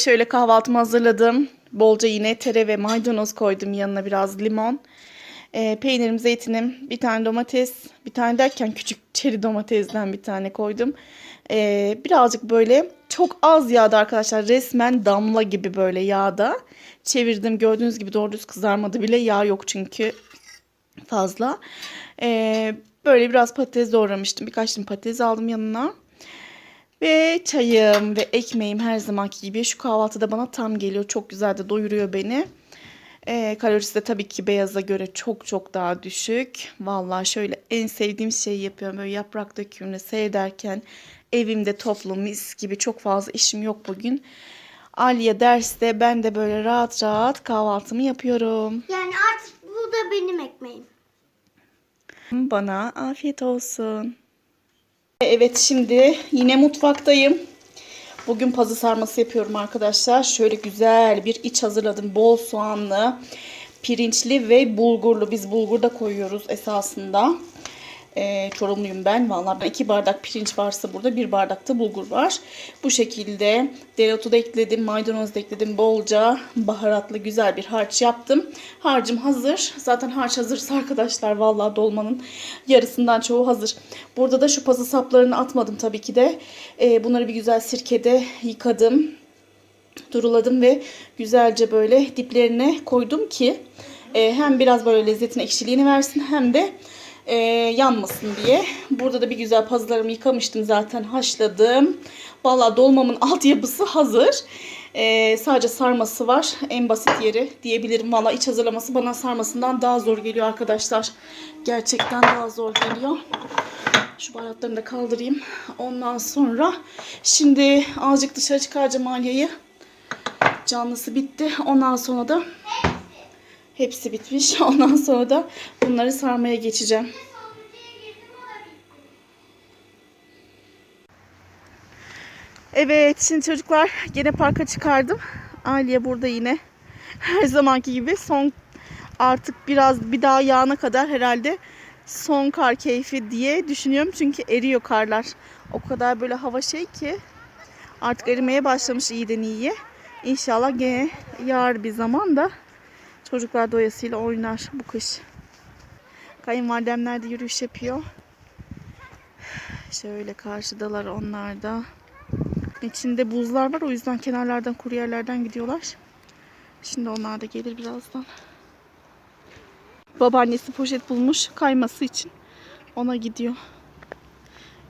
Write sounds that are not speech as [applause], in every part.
Şöyle kahvaltımı hazırladım. Bolca yine tere ve maydanoz koydum yanına biraz limon. Ee, peynirim, zeytinim, bir tane domates, bir tane derken küçük çeri domatesden bir tane koydum. Ee, birazcık böyle çok az yağda arkadaşlar resmen damla gibi böyle yağda çevirdim. Gördüğünüz gibi doğru düz kızarmadı bile yağ yok çünkü fazla. Ee, böyle biraz patates doğramıştım. Birkaç tane patates aldım yanına. Ve çayım ve ekmeğim her zamanki gibi şu kahvaltıda bana tam geliyor. Çok güzel de doyuruyor beni. Ee, kalorisi de tabii ki beyaza göre çok çok daha düşük. Vallahi şöyle en sevdiğim şeyi yapıyorum. Böyle yaprak dökümünü seyrederken evimde toplu mis gibi çok fazla işim yok bugün. Aliye derste ben de böyle rahat rahat kahvaltımı yapıyorum. Yani artık bu da benim ekmeğim. Bana afiyet olsun. Evet şimdi yine mutfaktayım. Bugün pazı sarması yapıyorum arkadaşlar. Şöyle güzel bir iç hazırladım. Bol soğanlı, pirinçli ve bulgurlu. Biz bulgur da koyuyoruz esasında. Ee, Çorumluyum ben. Vallahi ben iki bardak pirinç varsa burada bir bardak da bulgur var. Bu şekilde dereotu da ekledim, maydanoz da ekledim. Bolca baharatlı güzel bir harç yaptım. Harcım hazır. Zaten harç hazırsa [laughs] arkadaşlar vallahi dolmanın yarısından çoğu hazır. Burada da şu pazı saplarını atmadım tabii ki de. Ee, bunları bir güzel sirkede yıkadım duruladım ve güzelce böyle diplerine koydum ki e, hem biraz böyle lezzetin ekşiliğini versin hem de e, yanmasın diye. Burada da bir güzel pazılarımı yıkamıştım zaten haşladım. Valla dolmamın [laughs] altyapısı hazır. E, sadece sarması var. En basit yeri diyebilirim. Valla iç hazırlaması bana sarmasından daha zor geliyor arkadaşlar. Gerçekten daha zor geliyor. Şu baharatlarını da kaldırayım. Ondan sonra şimdi azıcık dışarı çıkaracağım Aliye'yi. Canlısı bitti. Ondan sonra da hepsi bitmiş. [laughs] Ondan sonra da bunları sarmaya geçeceğim. Evet şimdi çocuklar gene parka çıkardım. Aliye burada yine. [laughs] Her zamanki gibi son artık biraz bir daha yağına kadar herhalde son kar keyfi diye düşünüyorum. Çünkü eriyor karlar. O kadar böyle hava şey ki artık erimeye başlamış iyiden iyiye. İnşallah gene yağar bir zaman da çocuklar doyasıyla oynar bu kış. Kayınvalidemler de yürüyüş yapıyor. Şöyle karşıdalar onlar da. İçinde buzlar var o yüzden kenarlardan kuru yerlerden gidiyorlar. Şimdi onlar da gelir birazdan. Babaannesi poşet bulmuş kayması için. Ona gidiyor.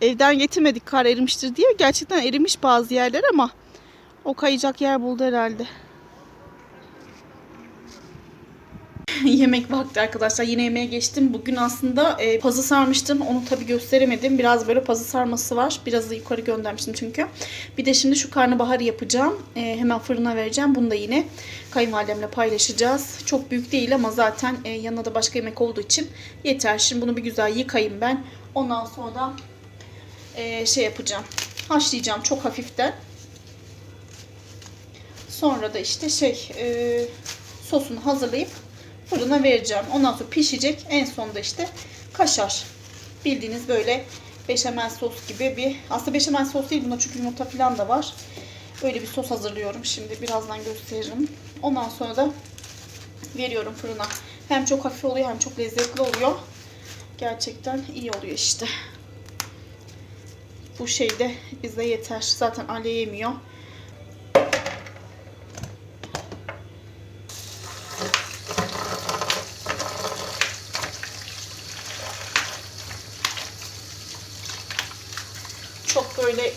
Evden getirmedik kar erimiştir diye. Gerçekten erimiş bazı yerler ama o kayacak yer buldu herhalde. [laughs] Yemek vakti arkadaşlar. Yine yemeğe geçtim. Bugün aslında e, pazı sarmıştım. Onu tabi gösteremedim. Biraz böyle pazı sarması var. Biraz da yukarı göndermiştim çünkü. Bir de şimdi şu karnabaharı yapacağım. E, hemen fırına vereceğim. Bunu da yine kayınvalidemle paylaşacağız. Çok büyük değil ama zaten e, yanına da başka yemek olduğu için yeter. Şimdi bunu bir güzel yıkayayım ben. Ondan sonra da e, şey yapacağım. Haşlayacağım çok hafiften. Sonra da işte şey e, sosunu hazırlayıp fırına vereceğim. Ondan sonra pişecek. En sonunda işte kaşar. Bildiğiniz böyle beşamel sos gibi bir aslında beşamel sos değil bunda çünkü yumurta falan da var. Böyle bir sos hazırlıyorum. Şimdi birazdan gösteririm. Ondan sonra da veriyorum fırına. Hem çok hafif oluyor hem çok lezzetli oluyor. Gerçekten iyi oluyor işte. Bu şey de bize yeter. Zaten Ali yemiyor. Çok böyle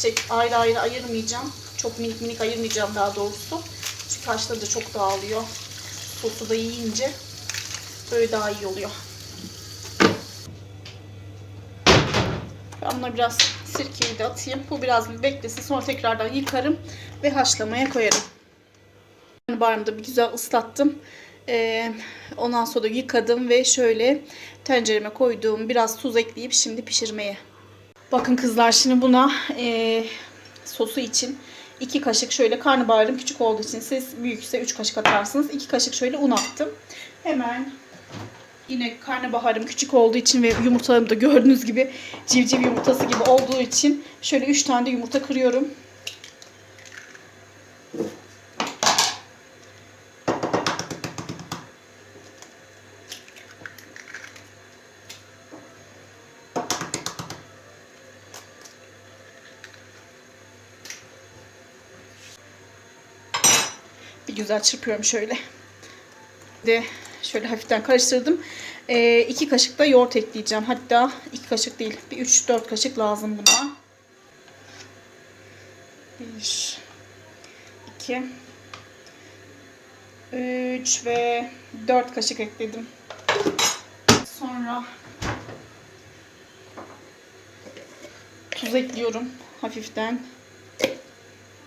çiçek ayrı ayrı ayırmayacağım. Çok minik minik ayırmayacağım daha doğrusu. Çünkü haşları da çok dağılıyor. Sosu da yiyince böyle daha iyi oluyor. Ben buna biraz sirkeyi de atayım. Bu biraz bir beklesin. Sonra tekrardan yıkarım ve haşlamaya koyarım. Barımı da bir güzel ıslattım. Ee, ondan sonra yıkadım ve şöyle tencereme koyduğum biraz tuz ekleyip şimdi pişirmeye. Bakın kızlar şimdi buna e, sosu için 2 kaşık şöyle karnabaharım küçük olduğu için siz büyükse 3 kaşık atarsınız. 2 kaşık şöyle un attım. Hemen yine karnabaharım küçük olduğu için ve yumurtalarım da gördüğünüz gibi civciv yumurtası gibi olduğu için şöyle 3 tane de yumurta kırıyorum. Güzel çırpıyorum şöyle. De şöyle hafiften karıştırdım. Ee, iki kaşık da yoğurt ekleyeceğim. Hatta iki kaşık değil. Bir 3-4 kaşık lazım buna. 1 2 3 ve 4 kaşık ekledim. Sonra tuz ekliyorum hafiften.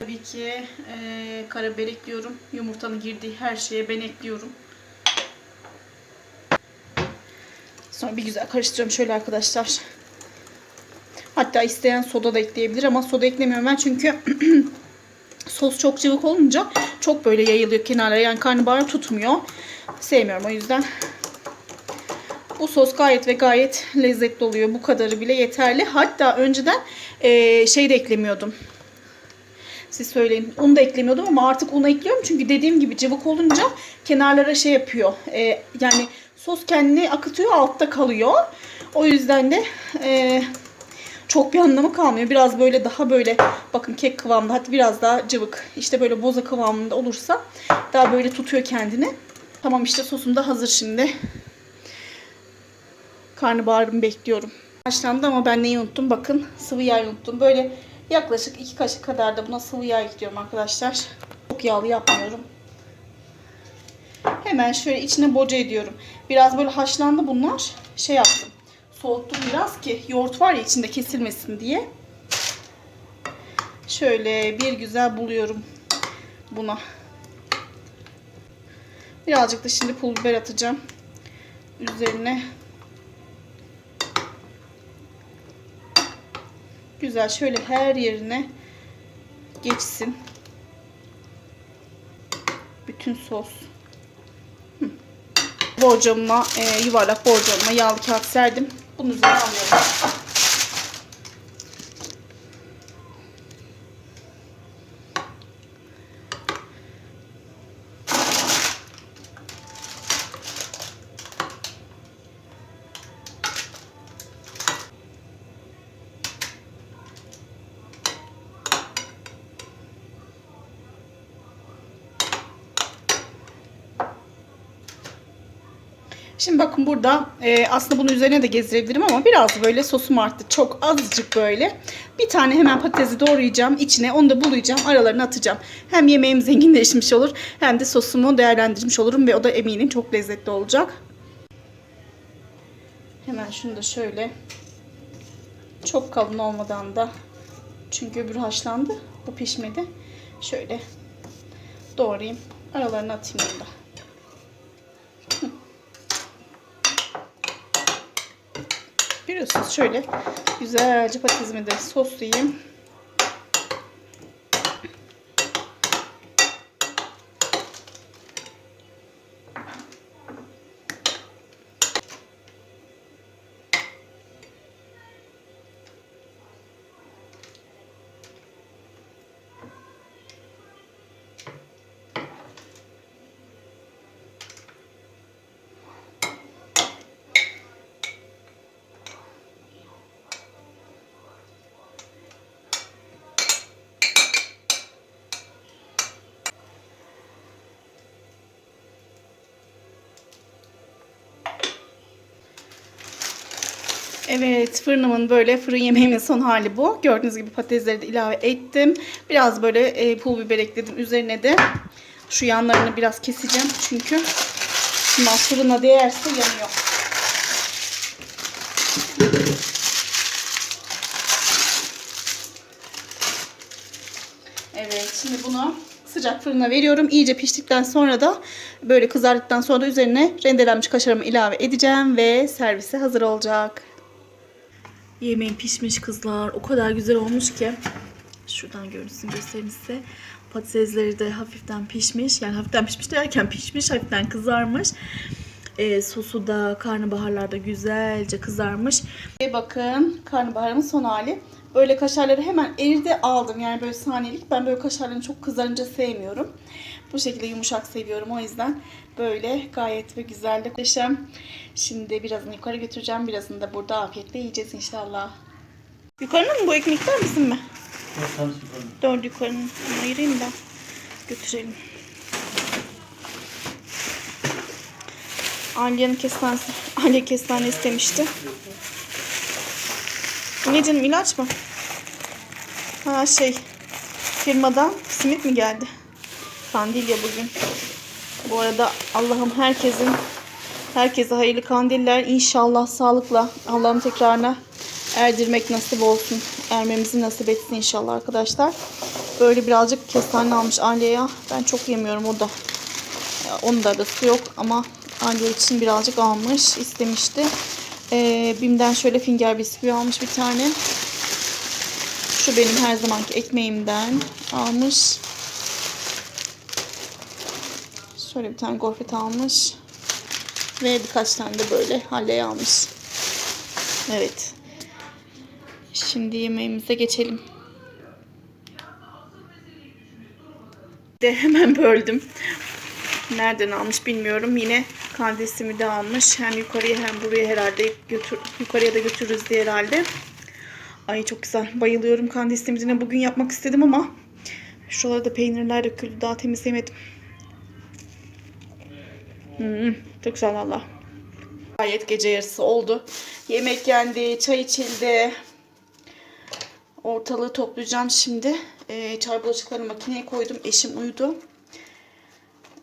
Tabii ki e, karabiber ekliyorum. Yumurtanın girdiği her şeye ben ekliyorum. Sonra bir güzel karıştırıyorum şöyle arkadaşlar. Hatta isteyen soda da ekleyebilir ama soda eklemiyorum ben çünkü [clears throat] sos çok cıvık olunca çok böyle yayılıyor kenarlara. Yani karnabahar tutmuyor. Sevmiyorum o yüzden. Bu sos gayet ve gayet lezzetli oluyor. Bu kadarı bile yeterli. Hatta önceden eee, şey de eklemiyordum. Siz söyleyin. Un da eklemiyordum ama artık un ekliyorum. Çünkü dediğim gibi cıvık olunca kenarlara şey yapıyor. Eee, yani sos kendini akıtıyor altta kalıyor. O yüzden de eee, çok bir anlamı kalmıyor. Biraz böyle daha böyle bakın kek kıvamında hatta biraz daha cıvık. İşte böyle boza kıvamında olursa daha böyle tutuyor kendini. Tamam işte sosum da hazır şimdi. Karnabaharımı bekliyorum. Haşlandı ama ben neyi unuttum? Bakın sıvı yağ unuttum. Böyle yaklaşık 2 kaşık kadar da buna sıvı yağ ekliyorum arkadaşlar. Çok yağlı yapmıyorum. Hemen şöyle içine boca ediyorum. Biraz böyle haşlandı bunlar. Şey yaptım. Soğuttum biraz ki yoğurt var ya içinde kesilmesin diye. Şöyle bir güzel buluyorum buna. Birazcık da şimdi pul biber atacağım. Üzerine güzel şöyle her yerine geçsin. Bütün sos. Hı. Borcamıma, e, yuvarlak borcamıma yağlı kağıt serdim. Bunun üzerine alıyorum. Şimdi bakın burada e, aslında bunun üzerine de gezdirebilirim ama biraz böyle sosum arttı. Çok azıcık böyle. Bir tane hemen patatesi doğrayacağım. içine onu da bulayacağım. Aralarına atacağım. Hem yemeğim zenginleşmiş olur hem de sosumu değerlendirmiş olurum ve o da eminim çok lezzetli olacak. Hemen şunu da şöyle çok kalın olmadan da çünkü öbürü haşlandı. Bu pişmedi. Şöyle doğrayayım. Aralarına atayım onu da. Görüyorsunuz şöyle güzelce patatesimi de soslayayım. Evet fırınımın böyle fırın yemeğimin son hali bu. Gördüğünüz gibi patatesleri de ilave ettim. Biraz böyle e, pul biber ekledim. Üzerine de şu yanlarını biraz keseceğim. Çünkü bundan fırına değerse yanıyor. Evet şimdi bunu sıcak fırına veriyorum. İyice piştikten sonra da böyle kızardıktan sonra da üzerine rendelenmiş kaşarımı ilave edeceğim ve servise hazır olacak. Yemeğim pişmiş kızlar. O kadar güzel olmuş ki. Şuradan görünsün göstereyim size. Patatesleri de hafiften pişmiş. Yani hafiften pişmiş derken pişmiş, hafiften kızarmış. Ee, sosu da karnabaharlar da güzelce kızarmış. Ve bakın karnabaharımın son hali. Böyle kaşarları hemen eride aldım. Yani böyle saniyelik. Ben böyle kaşarlarını çok kızarınca sevmiyorum. Bu şekilde yumuşak seviyorum. O yüzden böyle gayet ve güzel de muhteşem. Şimdi birazını yukarı götüreceğim. Birazını da burada afiyetle yiyeceğiz inşallah. Yukarının mı bu ekmekler bizim mi? Dört Dört yukarının. Onu ayırayım da götürelim. Aliye'nin kestanesi, Aliye kestane istemişti. Ne canım ilaç mı? Ha şey firmadan simit mi geldi? Kandilya bugün. Bu arada Allah'ım herkesin herkese hayırlı kandiller. İnşallah sağlıkla Allah'ım tekrarına erdirmek nasip olsun. Ermemizi nasip etsin inşallah arkadaşlar. Böyle birazcık kestane almış Aliye'ye. Ben çok yemiyorum o da. Ya, Onun da arası yok ama Aliye için birazcık almış. istemişti. Ee, Bim'den şöyle finger bisküvi almış bir tane. Şu benim her zamanki ekmeğimden almış. Şöyle bir tane gofret almış. Ve birkaç tane de böyle halley almış. Evet. Şimdi yemeğimize geçelim. De hemen böldüm. Nereden almış bilmiyorum. Yine kandisimi de almış. Hem yukarıya hem buraya herhalde götür yukarıya da götürürüz diye herhalde. Ay çok güzel. Bayılıyorum kandistimizine. Bugün yapmak istedim ama şuralarda peynirler döküldü. Daha temizleyemedim. Hmm, çok güzel valla. Gayet gece yarısı oldu. Yemek yendi, çay içildi. Ortalığı toplayacağım şimdi. Ee, çay bulaşıklarını makineye koydum. Eşim uyudu.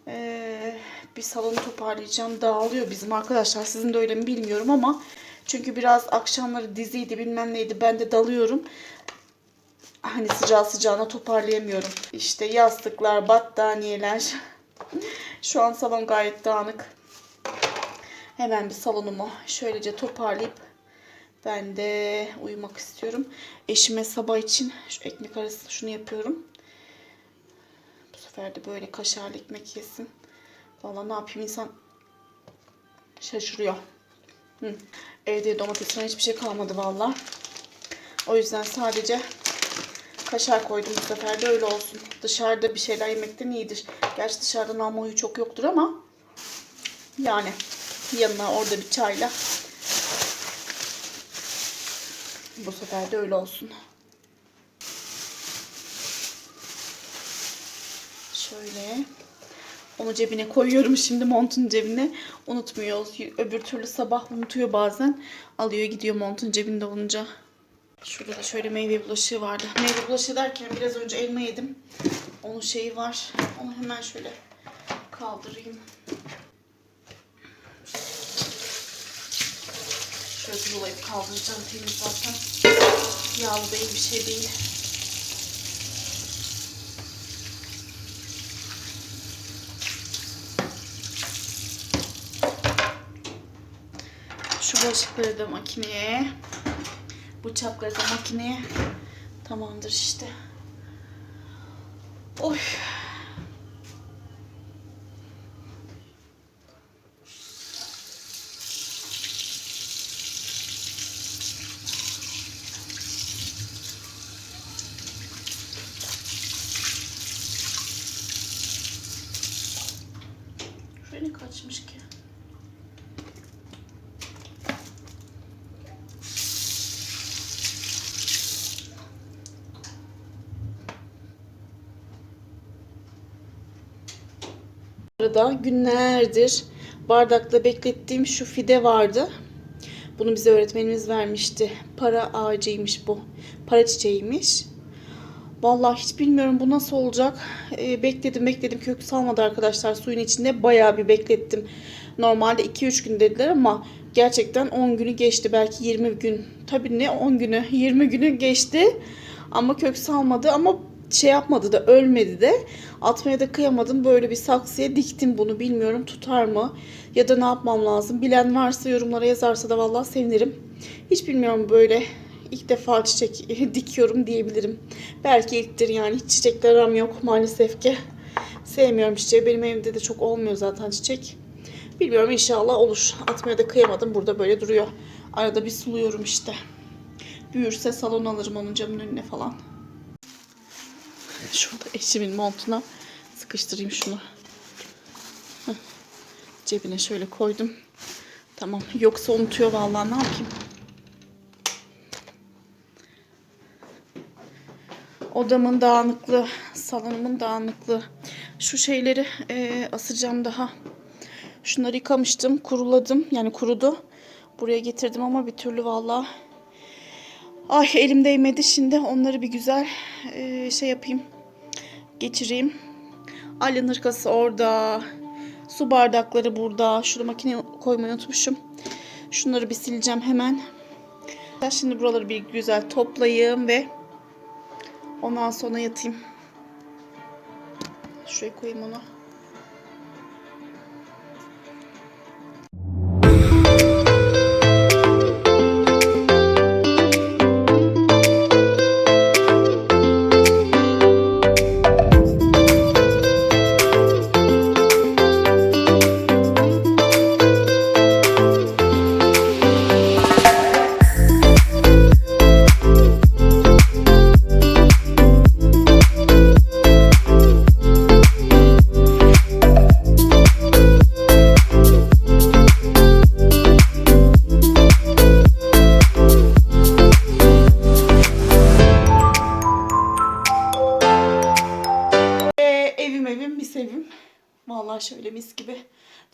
Ee, bir salonu toparlayacağım. Dağılıyor bizim arkadaşlar. Sizin de öyle mi bilmiyorum ama çünkü biraz akşamları diziydi bilmem neydi. Ben de dalıyorum. Hani sıcağı sıcağına toparlayamıyorum. İşte yastıklar, battaniyeler. [laughs] Şu an salon gayet dağınık. Hemen bir salonumu şöylece toparlayıp ben de uyumak istiyorum. Eşime sabah için şu ekmek arası şunu yapıyorum. Bu sefer de böyle kaşarlı ekmek yesin. Vallahi ne yapayım insan şaşırıyor. Hı. Evde domates falan hiçbir şey kalmadı vallahi. O yüzden sadece kaşar koydum bu sefer de öyle olsun. Dışarıda bir şeyler yemekten iyidir. Gerçi dışarıda namoyu çok yoktur ama yani yanına orada bir çayla bu sefer de öyle olsun. Şöyle onu cebine koyuyorum [laughs] şimdi montun cebine. Unutmuyor. Öbür türlü sabah unutuyor bazen. Alıyor gidiyor montun cebinde olunca. Şurada da şöyle meyve bulaşığı vardı. Meyve bulaşığı derken biraz önce elma yedim. Onun şeyi var. Onu hemen şöyle kaldırayım. Şöyle zulayıp kaldıracağım temiz zaten. Yağlı değil bir şey değil. Şu bulaşıkları da makineye. Bıçakları da makineye. Tamamdır işte. Oy. Şuraya ne kaçmış ki? Arada günlerdir bardakta beklettiğim şu fide vardı. Bunu bize öğretmenimiz vermişti. Para ağacıymış bu. Para çiçeğiymiş. Vallahi hiç bilmiyorum bu nasıl olacak. Ee, bekledim bekledim kök salmadı arkadaşlar suyun içinde. Bayağı bir beklettim. Normalde 2-3 gün dediler ama gerçekten 10 günü geçti. Belki 20 gün. Tabii ne 10 günü [laughs] 20 günü geçti. Ama kök salmadı ama şey yapmadı da ölmedi de. Atmaya da kıyamadım. Böyle bir saksıya diktim bunu. Bilmiyorum tutar mı? Ya da ne yapmam lazım? Bilen varsa yorumlara yazarsa da vallahi sevinirim. Hiç bilmiyorum böyle ilk defa çiçek [laughs] dikiyorum diyebilirim. Belki ilktir yani. Hiç çiçekler aram yok maalesef ki. Sevmiyorum çiçeği. Benim evimde de çok olmuyor zaten çiçek. Bilmiyorum inşallah olur. Atmaya da kıyamadım. Burada böyle duruyor. Arada bir suluyorum işte. Büyürse salon alırım onun camın önüne falan. Şurada eşimin montuna sıkıştırayım şunu. Heh. Cebine şöyle koydum. Tamam. Yoksa unutuyor vallahi ne yapayım. Odamın dağınıklığı, salonumun dağınıklığı. Şu şeyleri eee, asacağım daha. Şunları yıkamıştım, kuruladım. Yani kurudu. Buraya getirdim ama bir türlü valla Ay elim değmedi şimdi. Onları bir güzel e, şey yapayım. Geçireyim. Alya'nın hırkası orada. Su bardakları burada. Şurada makineye koymayı unutmuşum. Şunları bir sileceğim hemen. Şimdi buraları bir güzel toplayayım ve ondan sonra yatayım. Şuraya koyayım onu.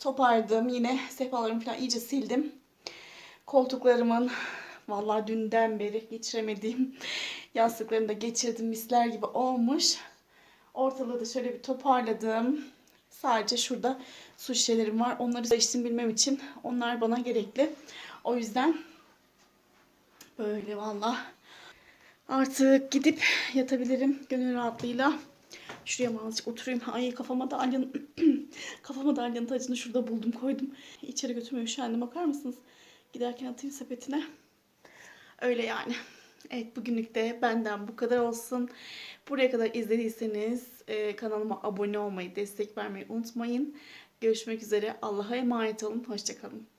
Topardım. Yine sehpalarımı falan iyice sildim. Koltuklarımın vallahi dünden beri geçiremediğim [laughs] yastıklarını da geçirdim. Misler gibi olmuş. Ortalığı da şöyle bir toparladım. Sadece şurada su şişelerim var. Onları da içtim bilmem için. Onlar bana gerekli. O yüzden böyle vallahi Artık gidip yatabilirim gönül rahatlığıyla. Şuraya mı azıcık oturayım. Ay kafama da alyanın [clears throat] kafama da alyanın tacını şurada buldum koydum. İçeri götürmeye üşendim bakar mısınız? Giderken atayım sepetine. Öyle yani. Evet bugünlük de benden bu kadar olsun. Buraya kadar izlediyseniz e, kanalıma abone olmayı, destek vermeyi unutmayın. Görüşmek üzere. Allah'a emanet olun. Hoşçakalın.